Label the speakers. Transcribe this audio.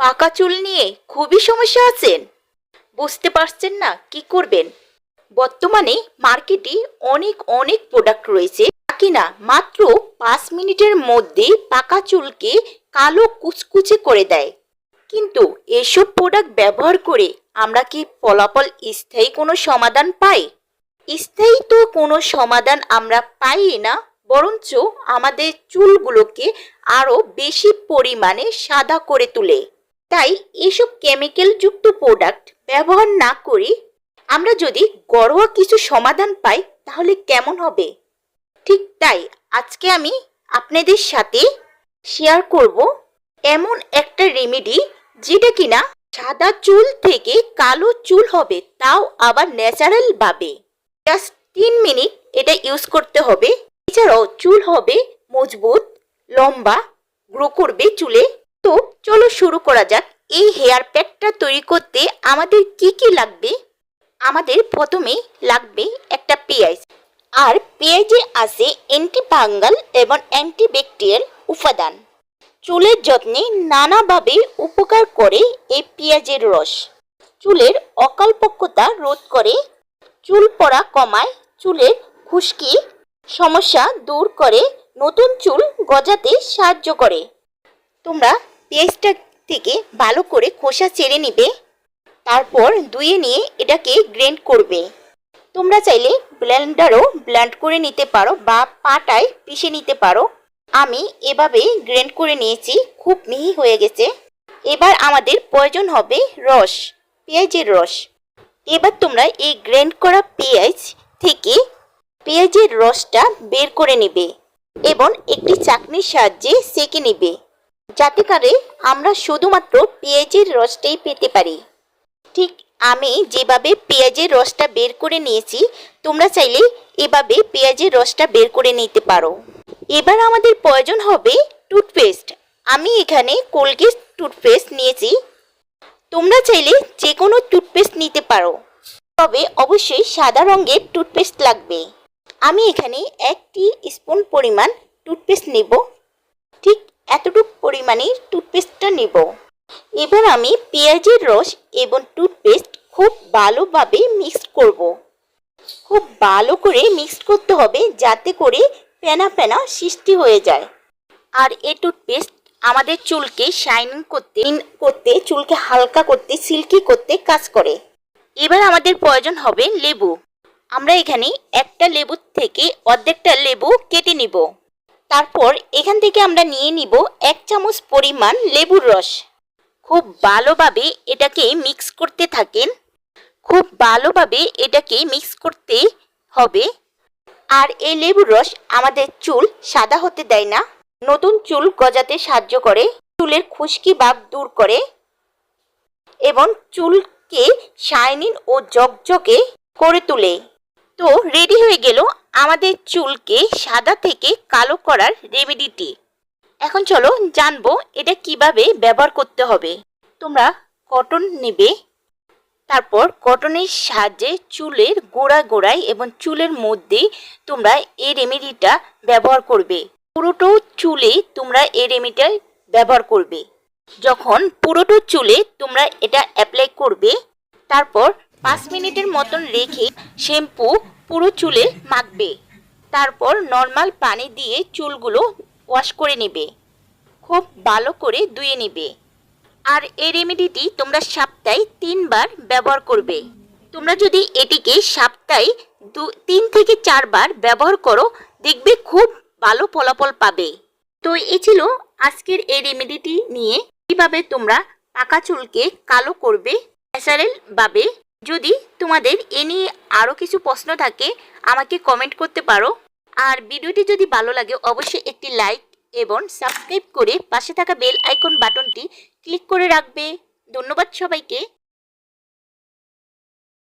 Speaker 1: পাকা চুল নিয়ে খুবই সমস্যা আছেন। বুঝতে পারছেন না কি করবেন। বর্তমানে মার্কেটে অনেক অনেক প্রোডাক্ট রয়েছে কিনা মাত্র পাঁচ মিনিটের মধ্যে পাকা চুলকে কালো কুচকুচে করে দেয়। কিন্তু এসব প্রোডাক্ট ব্যবহার করে আমরা কি ফলাফল স্থায়ী কোনো সমাধান পাই? স্থায়ী তো কোনো সমাধান আমরা পাই না, বরঞ্চ আমাদের চুলগুলোকে আরও বেশি পরিমাণে সাদা করে তোলে। তাই এসব কেমিক্যালযুক্ত প্রোডাক্ট ব্যবহার না করে আমরা যদি ঘরোয়া কিছু সমাধান পাই, তাহলে কেমন হবে? ঠিক তাই আজকে আমি আপনাদের সাথে শেয়ার করব এমন একটা রেমেডি যেটা কিনা সাদা চুল থেকে কালো চুল হবে, তাও আবার ন্যাচারাল ভাবে। জাস্ট তিন মিনিট এটা ইউজ করতে হবে। এছাড়াও চুল হবে মজবুত, লম্বা গ্রো করবে চুলে। তো চলো শুরু করা যাক। এই হেয়ার প্যাকটা তৈরি করতে আমাদের কি কি লাগবে? আমাদের প্রথমেই লাগবে একটা পেঁয়াজ। আর পেঁয়াজে আছে অ্যান্টিফাঙ্গাল এবং অ্যান্টিব্যাকটেরিয়াল উপাদান। চুলের যত্নে নানাভাবে উপকার করে এই পেঁয়াজের রস। চুলের অকালপক্কতা রোধ করে, চুল পড়া কমায়, চুলের খুশকি, সমস্যা দূর করে, নতুন চুল গজাতে সাহায্য করে। তোমরা পেঁয়াজটা থেকে ভালো করে খোসা চেড়ে নিবে, তারপর ধুয়ে নিয়ে এটাকে গ্রেন্ড করবে। তোমরা চাইলে ব্লেন্ডারও ব্লেন্ড করে নিতে পারো বা পাটায় পিষে নিতে পারো। আমি এভাবে গ্রেন্ড করে নিয়েছি, খুব মিহি হয়ে গেছে। এবার আমাদের প্রয়োজন হবে রস, পেঁয়াজের রস। এবার তোমরা এই গ্রেন্ড করা পেঁয়াজ থেকে পেঁয়াজের রসটা বের করে নেবে এবং একটি চাকনির সাহায্যে সেঁকে নেবে। যাতে করে আমরা শুধুমাত্র পেঁয়াজের রসটাই পেতে পারি। ঠিক আমি যেভাবে পেঁয়াজের রসটা বের করে নিয়েছি, তোমরা চাইলে এভাবে পেঁয়াজের রসটা বের করে নিতে পারো। এবার আমাদের প্রয়োজন হবে টুথপেস্ট। আমি এখানে কোলগেট টুথপেস্ট নিয়েছি। তোমরা চাইলে যে কোনো টুথপেস্ট নিতে পারো। তবে অবশ্যই সাদা রঙের টুথপেস্ট লাগবে। আমি এখানে একটি স্পুন পরিমাণ টুথপেস্ট নেব। ঠিক এতটুক পরিমাণে টুথপেস্টটা নেব। এবার আমি পেঁয়াজের রস এবং টুথপেস্ট খুব ভালোভাবে মিক্সড করব। খুব ভালো করে মিক্সড করতে হবে যাতে করে পেনা পেনা সৃষ্টি হয়ে যায়। আর এই টুথপেস্ট আমাদের চুলকে শাইনিং করতে করতে, চুলকে হালকা করতে সিল্কি করতে কাজ করে। এবার আমাদের প্রয়োজন হবে লেবু। আমরা এখানে একটা লেবু থেকে অর্ধেকটা লেবু কেটে নিব। তারপর এখান থেকে আমরা নিয়ে নিব এক চামচ পরিমাণ লেবুর রস। খুব ভালোভাবে এটাকে মিক্স করতে থাকেন। খুব ভালোভাবে এটাকে মিক্স করতে হবে। আর এই লেবুর রস আমাদের চুল সাদা হতে দেয় না। নতুন চুল গজাতে সাহায্য করে, চুলের খুশকি ভাব দূর করে এবং চুলকে শাইনিং ও জকজকে করে তোলে। তো রেডি হয়ে গেল আমাদের চুলকে সাদা থেকে কালো করার রেমেডিটি এখন চলো জানব এটা কীভাবে ব্যবহার করতে হবে। তোমরা কটন নেবে, তারপর কটনের সাহায্যে চুলের গোড়া গোড়ায় এবং চুলের মধ্যে তোমরা এই রেমেডিটা ব্যবহার করবে। পুরোটো চুলে তোমরা এই রেমেডিটা ব্যবহার করবে। যখন পুরোটো চুলে তোমরা এটা অ্যাপ্লাই করবে, তারপর পাঁচ মিনিটের মতন রেখে শ্যাম্পু পুরো চুলে মাখবে। তারপর নর্মাল পানি দিয়ে চুলগুলো ওয়াশ করে নেবে। খুব ভালো করে ধুয়ে নেবে। আর এই রেমেডিটি তোমরা সপ্তাহে তিনবার ব্যবহার করবে। তোমরা যদি এটিকে সপ্তাহে দু, তিন থেকে চারবার ব্যবহার করো, দেখবে খুব ভালো ফলাফল পাবে। তো এ ছিল আজকের এই রেমেডিটি নিয়ে কীভাবে তোমরা পাকা চুলকে কালো করবে, ন্যাচারাল ভাবে যদি তোমাদের এ নিয়ে আরও কিছু প্রশ্ন থাকে, আমাকে কমেন্ট করতে পারো। আর ভিডিওটি যদি ভালো লাগে, অবশ্যই একটি লাইক এবং সাবস্ক্রাইব করে পাশে থাকা বেল আইকন বাটনটি ক্লিক করে রাখবে। ধন্যবাদ সবাইকে।